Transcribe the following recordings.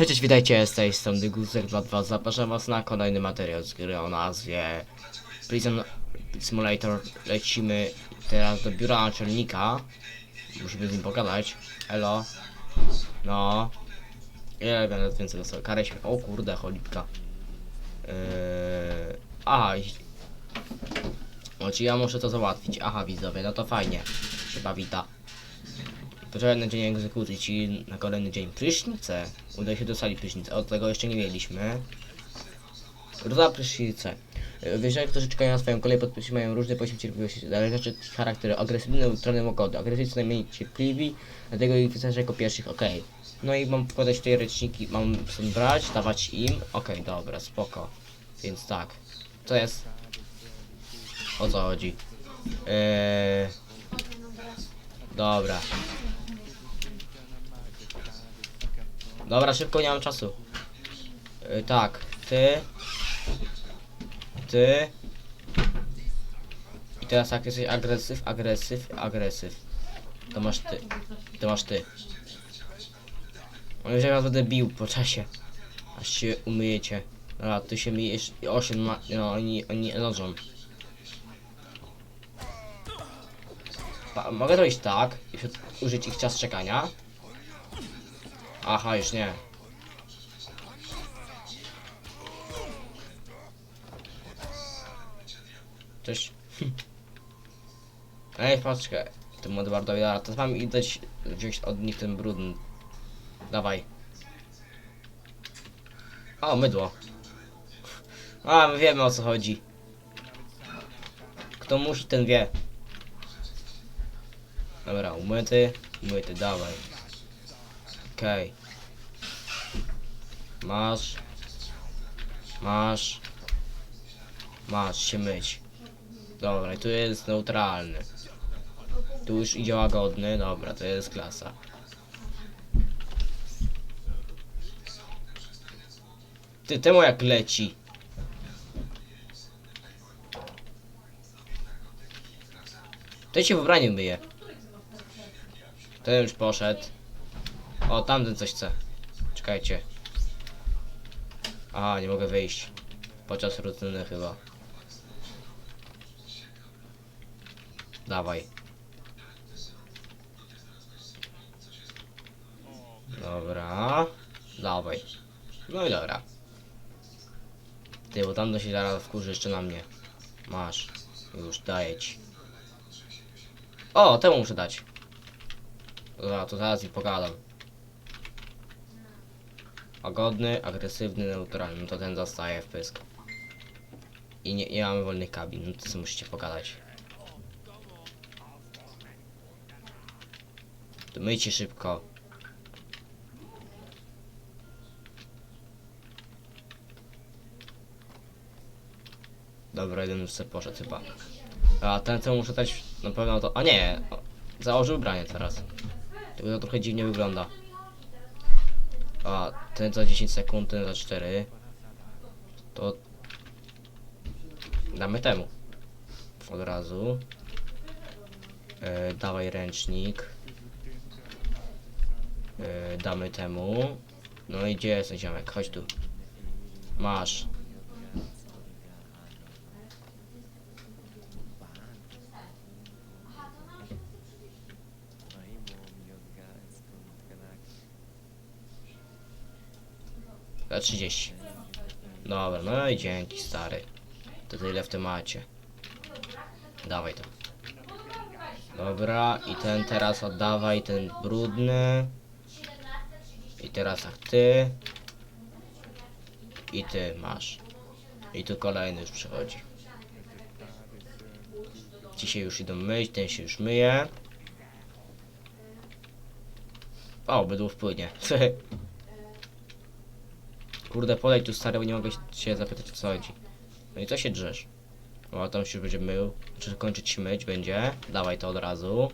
Hej, cześć, witajcie, z tej strony Guzer22. Zapraszam was na kolejny materiał z gry o nazwie Prison Simulator. Lecimy teraz do biura naczelnika. Musimy z nim pogadać. Elo. No. Ile będę więcej dostał? Karę śmierci. O kurde, cholipka. Yy... Aha. O, czy ja muszę to załatwić? Aha, widzowie, no to fajnie. Chyba wita. Poczekaj na dzień egzekucji, czyli na kolejny dzień. Prysznice. Udaje się do sali prysznic. Od tego jeszcze nie mieliśmy. Ruda prysznice. Wierzę, którzy czekają na swoją kolej podpisy mają różne poziom cierpliwości. Zależy od charakteru. Agresywny, neutralny, łagodny. Agresywni co najmniej cierpliwi, dlatego ich wyznaczę jako pierwszych. Okej. No i mam wkładać tutaj reczniki. Mam stąd brać, dawać im. Okej, dobra, spoko. Więc tak. To jest... O co chodzi? Eee... Dobra. Dobra, szybko, nie mam czasu. Yy, tak, ty. Ty. I teraz jak jesteś agresyw, agresyw, agresyw. To masz ty. To masz ty. On już was będę bił po czasie. Aż się umyjecie. A ty się myjesz i 8 ma. No oni oni leżą. Pa, mogę iść tak i użyć ich czas czekania. Aha, już nie. Cześć. Ej, patrzkę. Tym Edwardowi, a to mam iść wziąć od nich ten brudny. Dawaj. O, mydło. A, my wiemy o co chodzi. Kto musi, ten wie. Dobra, umyty, umyty, dawaj. Okej. Masz. Masz. Masz się myć. Dobra, i tu jest neutralny. Tu już idzie łagodny, dobra, to jest klasa. Ty, temu jak leci. Ten się w ubraniu. Ten już poszedł. O, tamten coś chce. Czekajcie. Aha, nie mogę wyjść. Podczas rutyny chyba. Dawaj. Dobra. Dawaj. No i dobra. Ty, bo tamto się zaraz wkurzy jeszcze na mnie. Masz. Już daję ci. O, temu muszę dać. Dobra, to zaraz i pogadam. Łagodny, agresywny, neutralny. No to ten zostaje w pysk. I nie, nie mamy wolnych kabin, no to co musicie pogadać. To myjcie szybko. Dobra, jeden już sobie poszedł chyba. A ten co muszę dać na pewno to... A nie! Założył ubranie teraz. Tylko to trochę dziwnie wygląda. A ten za 10 sekund, ten za 4. To... Damy temu. Od razu. E, dawaj ręcznik. E, damy temu. No i gdzie jest ten ziomek? Chodź tu. Masz. Za 30. Dobra, no i dzięki stary. To tyle w temacie. Dawaj to. Dobra, i ten teraz oddawaj, ten brudny. I teraz tak ty. I ty masz. I tu kolejny już przychodzi. Ci się już idą myć, ten się już myje. O, bydło wpłynie. Kurde, podaj tu stary, bo nie mogę się zapytać co chodzi. No i co się drzesz? O, tam się będzie mył. Czy kończyć się myć będzie? Dawaj to od razu.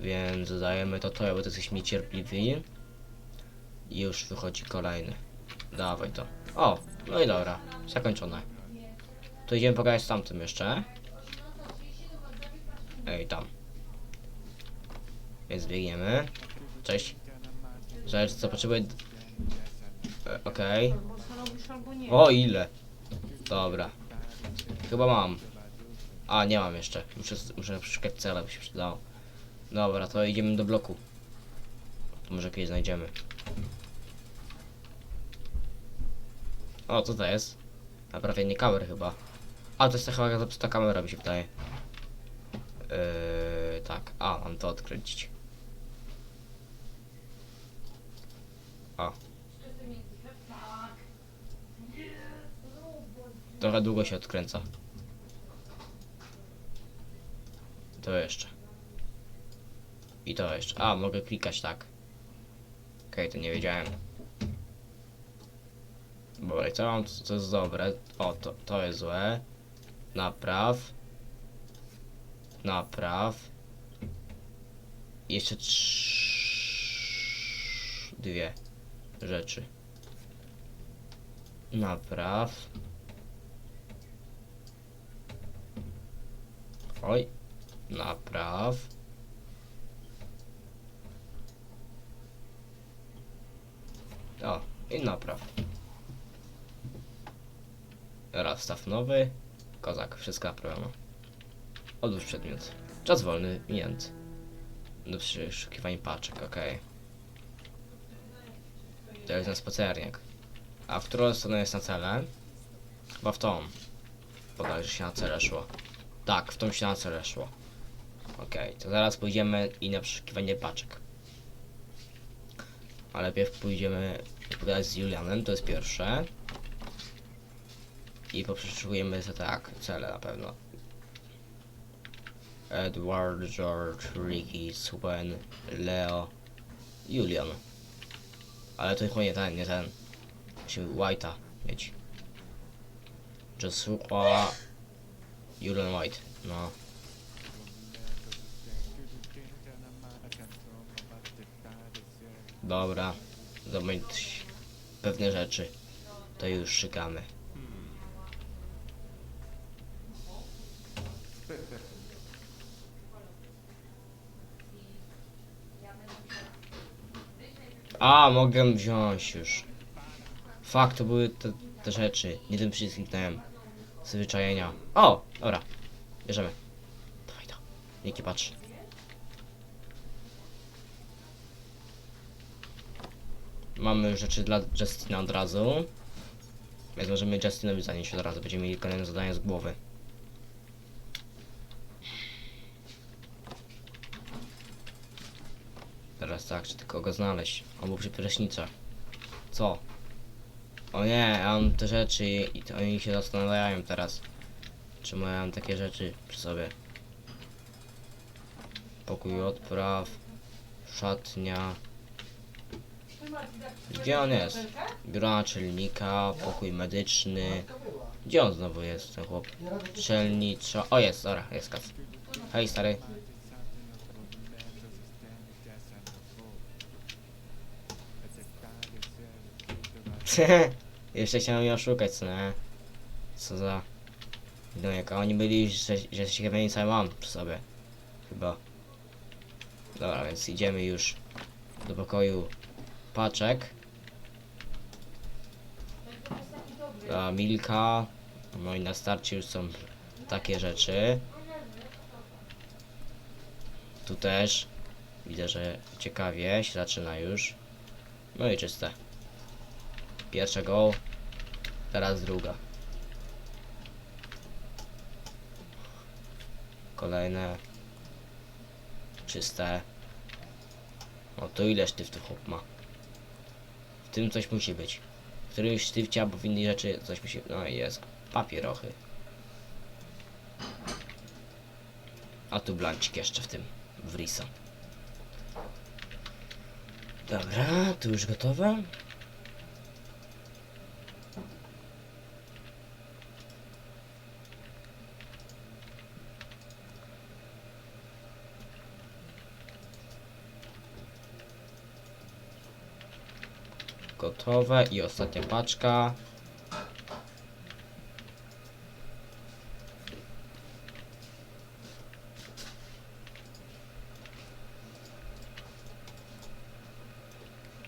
Więc dajemy to to, bo ty jesteś mi cierpliwi. I już wychodzi kolejny. Dawaj to. O, no i dobra. Zakończone. To idziemy pogadać z tamtym jeszcze. Ej, tam. Więc biegniemy. Cześć. Zależy co potrzebuję E, Okej. Albo co robisz, albo nie. O ile? Dobra. Chyba mam. A, nie mam jeszcze. Muszę, muszę przeszukać cele, by się przydało. Dobra, to idziemy do bloku. To może kiedyś znajdziemy. O, co to jest? Naprawienie kamer chyba. A, to jest ta chyba zepsuta kamera, mi się wydaje. Yy, tak. A, mam to odkręcić. O. Trochę długo się odkręca. To jeszcze. I to jeszcze. A, mogę klikać tak. Okej, to nie wiedziałem. Dobra, co mam, co to jest dobre? O, to, to jest złe. Napraw. Napraw. Jeszcze trz... dwie rzeczy. Napraw. Oj. Napraw. O, i napraw. Raz staw nowy. Kozak, wszystko naprawiono. Odłóż przedmiot. Czas wolny, minięty. Do przeszukiwania paczek, okej. To jest na spacerniak. A w którą stronę jest na cele? Chyba w tą. Podaj, że się na cele szło. Tak, w tą cele szło. Okej, to zaraz pójdziemy i na przeszukiwanie paczek. Ale najpierw pójdziemy pogadać z Julianem, to jest pierwsze. I poprzeszukujemy to tak, cele na pewno. Edward, George, Ricky, Swen, Leo, Julian. Ale to chyba nie ten, nie ten. Musimy White'a mieć. Joshua, Julian White, no. Dobra, zdobądź pewne rzeczy. To już szukamy. A, mogę wziąć już. Fakt, to były te, te rzeczy. Nie tym kliknąłem. Zwyczajenia. O, dobra. Bierzemy. Dawaj to. Nikt nie patrzy. Mamy rzeczy dla Justina od razu. Więc możemy Justinowi zanieść od razu. Będziemy mieli kolejne zadanie z głowy. Teraz tak, czy tylko go znaleźć? Był przy prysznicach. Co? O nie, ja mam te rzeczy i oni się zastanawiają teraz. Ja mam takie rzeczy przy sobie? Pokój odpraw. Szatnia. Gdzie on jest? Biuro naczelnika, pokój medyczny. Gdzie on znowu jest, ten chłop? Strzelnicza. O jest, dobra, jest kas. Hej stary. Jeszcze chciałem mnie oszukać, co nie? Co za... No jak oni byli, że, że się cały mam przy sobie. Chyba. Dobra, więc idziemy już do pokoju paczek. A Milka. No i na starcie już są takie rzeczy. Tu też. Widzę, że ciekawie się zaczyna już. No i czyste. Pierwsza go. Teraz druga. Kolejne. Czyste. O, to ile sztyftów chłop ma? W tym coś musi być. W którymś sztywcie albo w innej rzeczy coś musi... No jest. Papierochy. A tu blancik jeszcze w tym. W Risa. Dobra, tu już gotowe. Gotowe i ostatnia paczka.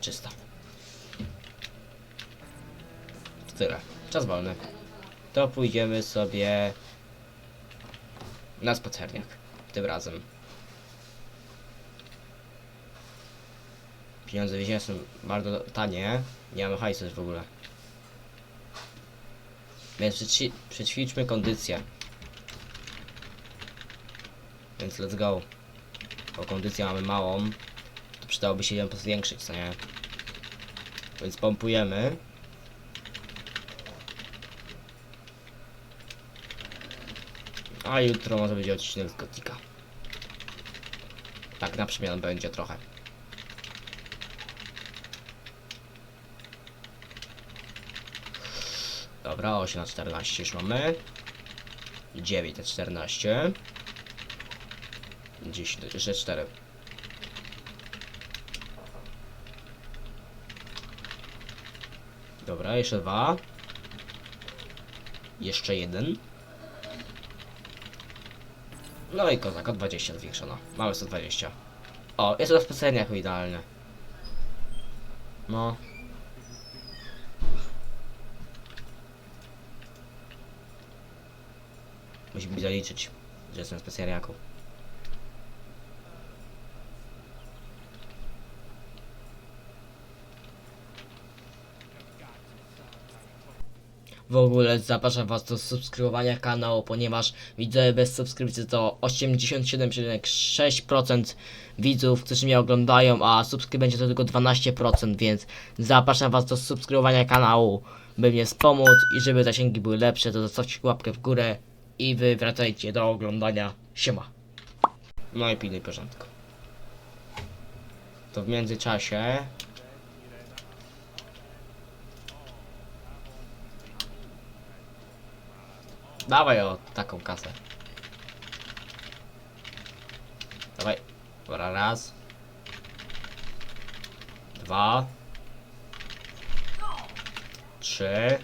Czysta. tyle. Czas wolny. To pójdziemy sobie na spacerniak. Tym razem. Pieniądze więzienia są bardzo tanie. Nie mamy hajsu w ogóle. Więc przećwi- przećwiczmy kondycję. Więc let's go. Bo kondycję mamy małą. To przydałoby się ją zwiększyć, co nie? Więc pompujemy. A jutro może będzie odcinek z Gotika. Tak na przemian będzie trochę. Dobra, 8 na 14 już mamy. 9 na 14. 10, jeszcze 4. Dobra, jeszcze dwa. Jeszcze jeden. No i kozak, o 20 zwiększono. Mamy 120. O, jest to specjalnie jako idealne. No. Musimy zaliczyć, że jestem specjaliaką. W ogóle zapraszam Was do subskrybowania kanału, ponieważ widzowie bez subskrypcji to 87,6% widzów, którzy mnie oglądają, a subskrybenci to tylko 12%, więc zapraszam Was do subskrybowania kanału, by mnie wspomóc i żeby zasięgi były lepsze, to zostawcie łapkę w górę i Wy wracajcie do oglądania. Siema. No i pilnuj porządku. To w międzyczasie Dawaj o taką kasę. Dawaj. Dobra, raz. Dwa. Trzy.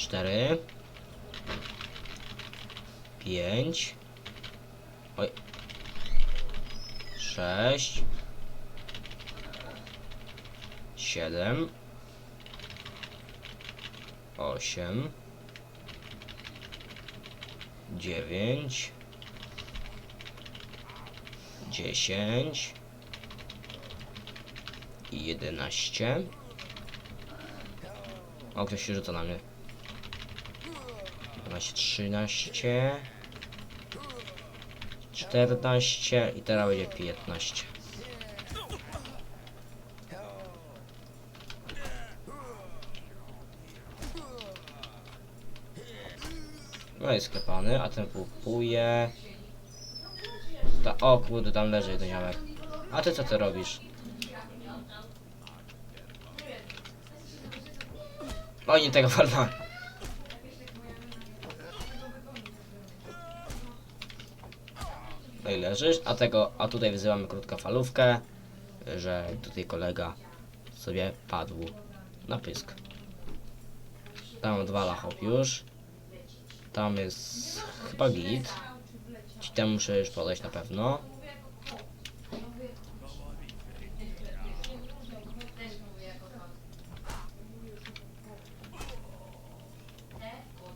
Cztery. Pięć. Oj. Sześć. Siedem osiem, dziewięć, dziesięć i jedenaście. O, ktoś się rzuca na mnie. 12, 13, 14 i teraz będzie 15. No jest sklepany, a ten kupuje. Ta, o kurde, tam leży jeden ziomek. A ty co ty robisz? O, nie tego walna. I leżysz, a tego, a tutaj wyzywamy krótkofalówkę, że tutaj kolega sobie padł na pysk. Tam odwala hop już. Tam jest chyba git. Ci tam muszę już podejść na pewno.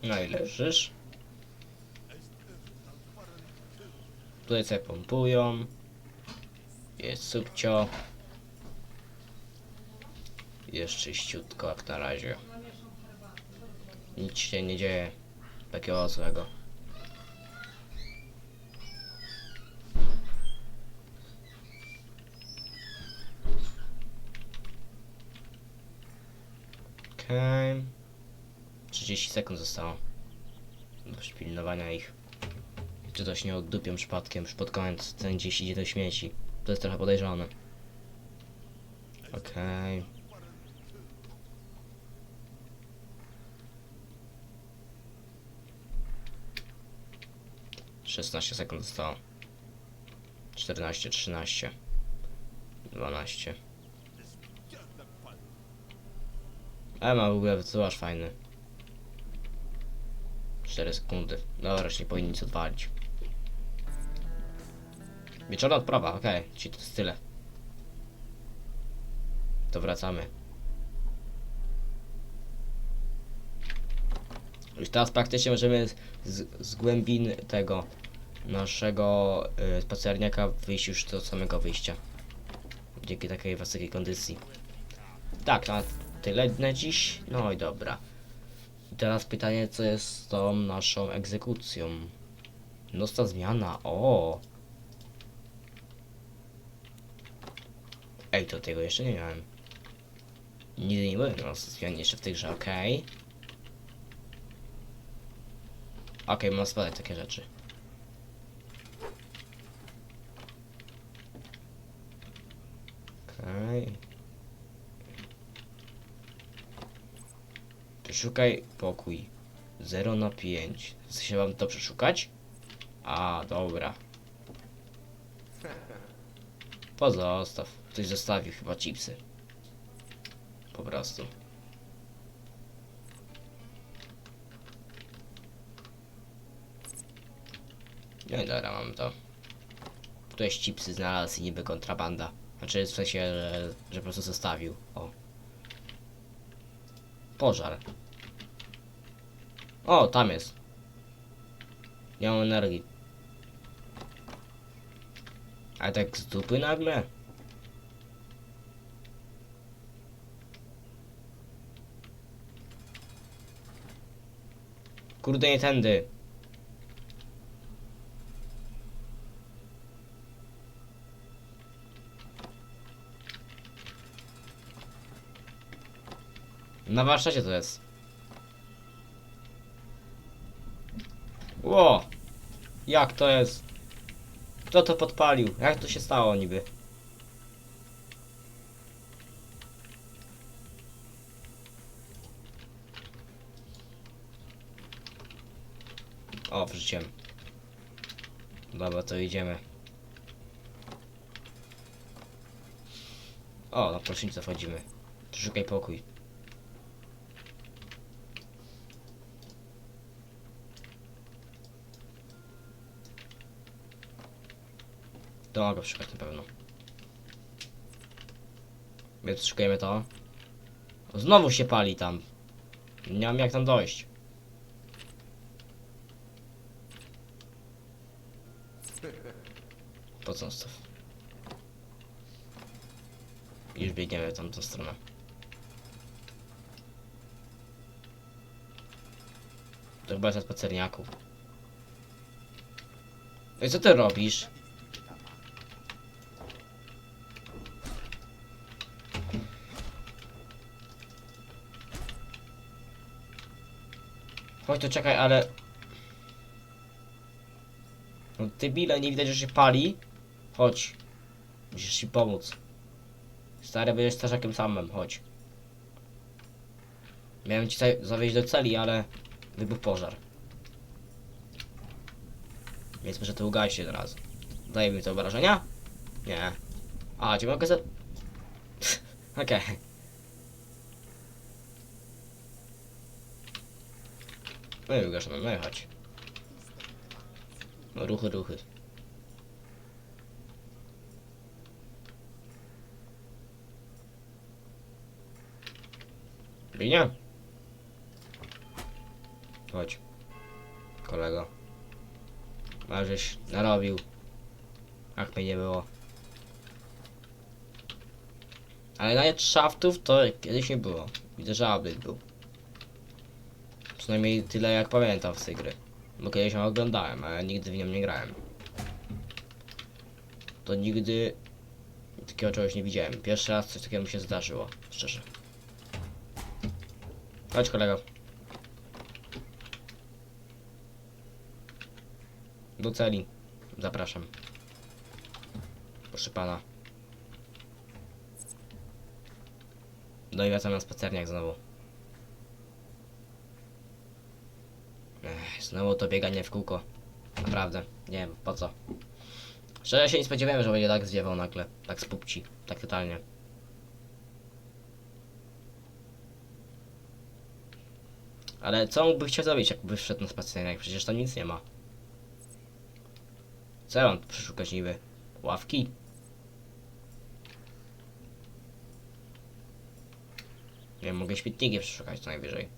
No i leżysz. Tutaj sobie pompują. Jest subcio. Jest czyściutko jak na razie. Nic się nie dzieje takiego złego. Okej. 30 sekund zostało. Do pilnowania ich. Czy coś nie oddupią przypadkiem, już ten gdzieś idzie do śmieci. To jest trochę podejrzane. Okej. 16 sekund zostało. 14, 13, 12. Ale ma w ogóle wysyłasz fajny. 4 sekundy. Dobra, już nie powinni nic odwalić. Wieczorna odprawa, okej, okay. ci to jest tyle. To wracamy. Już teraz praktycznie możemy z, z, głębin tego naszego y, spacerniaka wyjść już do samego wyjścia. Dzięki takiej wysokiej kondycji. Tak, na tyle na dziś. No i dobra. I teraz pytanie, co jest z tą naszą egzekucją? Nocna zmiana, o. Ej, to tego jeszcze nie miałem. Nigdy nie byłem na zmianie jeszcze w tej grze, okej. Okej, mam spadać takie rzeczy. Okej. Przeszukaj pokój. 0 na 5. Chce się wam to przeszukać? A, dobra. Pozostaw. Ktoś zostawił chyba chipsy. Po prostu. No i dobra, mam to. Ktoś chipsy znalazł i niby kontrabanda. Znaczy w sensie, że, że po prostu zostawił. O. Pożar. O, tam jest. Nie mam energii. A tak z dupy nagle? Kurde, nie tędy. Na warsztacie to jest. Ło! Jak to jest? Kto to podpalił? Jak to się stało niby? Wrzuciłem. Dobra, to idziemy. O, na prosznicę wchodzimy. Przeszukaj pokój. To mogę przeszukać na pewno. Więc szukajmy to. Znowu się pali tam. Nie mam jak tam dojść. Co staw? Już biegniemy w tamtą stronę. To chyba jest na spacerniaku. I co ty robisz? Chodź tu czekaj, ale... No debile, nie widać, że się pali. Chodź. Musisz ci pomóc. Stary, będziesz starzakiem samym, chodź. Miałem ci za- zawieźć do celi, ale wybuchł pożar. Więc może to ugasi od razu. Daje mi to obrażenia? Nie. A, ci mogę za... Okej. No i ugaszone, no i chodź. No ruchy, ruchy. Linia? Chodź. Kolego. Żeś narobił. Jak mnie nie było. Ale nawet szaftów to kiedyś nie było. Widzę, że update był. Przynajmniej tyle jak pamiętam z tej gry. Bo kiedyś ją oglądałem, ale nigdy w nią nie grałem. To nigdy takiego czegoś nie widziałem. Pierwszy raz coś takiego mi się zdarzyło, szczerze. Chodź kolego. Do celi. Zapraszam. Proszę pana. No i wracam na spacerniak znowu. Ech, znowu to bieganie w kółko. Naprawdę. Nie wiem, po co. Szczerze się nie spodziewałem, że będzie tak zdziewał nagle. Tak z. Tak totalnie. Ale co mógłby chciał zrobić, jakby wszedł na spacerniak? Przecież tam nic nie ma. Co ja mam tu przeszukać niby? Ławki? Nie mogę śmietniki przeszukać co najwyżej.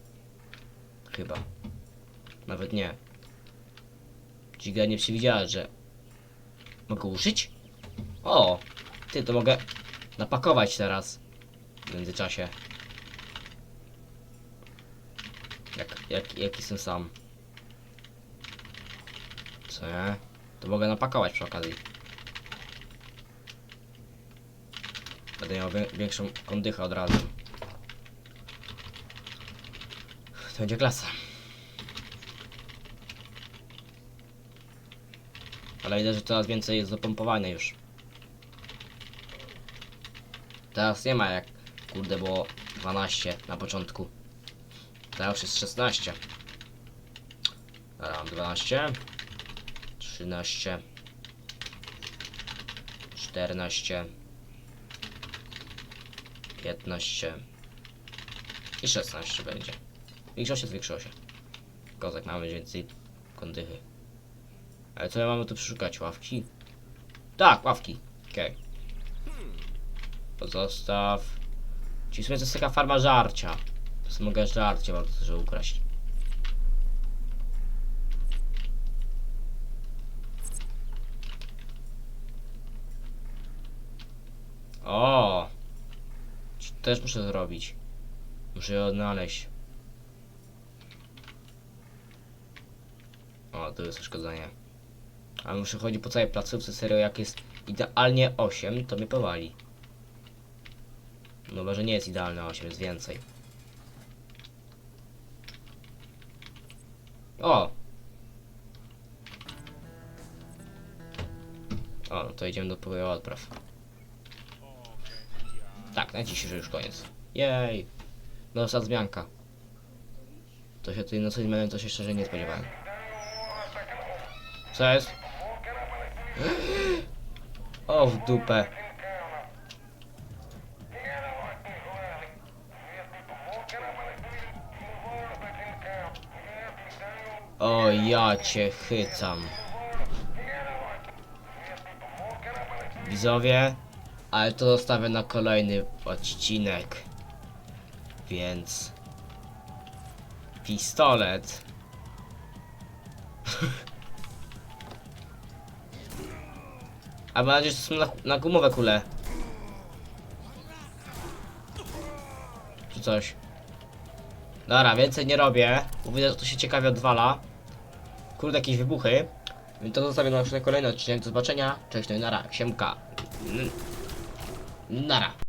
Chyba. Nawet nie. Dźwiga nie przewidziała, że... Mogę użyć? O! Ty, to mogę napakować teraz. W międzyczasie. Jak, jak, jak jestem sam. Co nie? To mogę napakować przy okazji. Będę miał wię- większą kondychę od razu. To będzie klasa. Ale widzę, że coraz więcej jest do pompowania już. Teraz nie ma jak, kurde, było 12 na początku. Teraz już jest 16. Dobra, mam 12. 13. 14. 15. I 16 będzie. Zwiększyło się, zwiększyło się. Kozak mamy więcej kondychy. Ale co ja mamy tu przeszukać? Ławki? Tak, ławki. Okej. Pozostaw. Czyli w to jest taka farma żarcia. Sobie mogę żarcie bardzo że ukraść. O! Też muszę zrobić. Muszę je odnaleźć. O, tu jest uszkodzenie. Ale muszę chodzić po całej placówce, serio, jak jest idealnie 8, to mnie powali. No może nie jest idealne 8, jest więcej. O! O, no to idziemy do pokoju odpraw. Tak, na dzisiejszy już koniec. Jej! No ostatnia zmianka. To się tutaj nocy zmiany to się szczerze nie spodziewałem. Co jest? O w dupę. O ja cię chycam. Widzowie, ale to zostawię na kolejny odcinek. Więc pistolet. A mam nadzieję, że są na, na gumowe kule. Czy coś. Dobra, więcej nie robię. Bo widzę, że to się ciekawie odwala. Kurde, jakieś wybuchy. To zostawię na kolejny odcinek. Do zobaczenia. Cześć, no i nara. Siemka. Nara.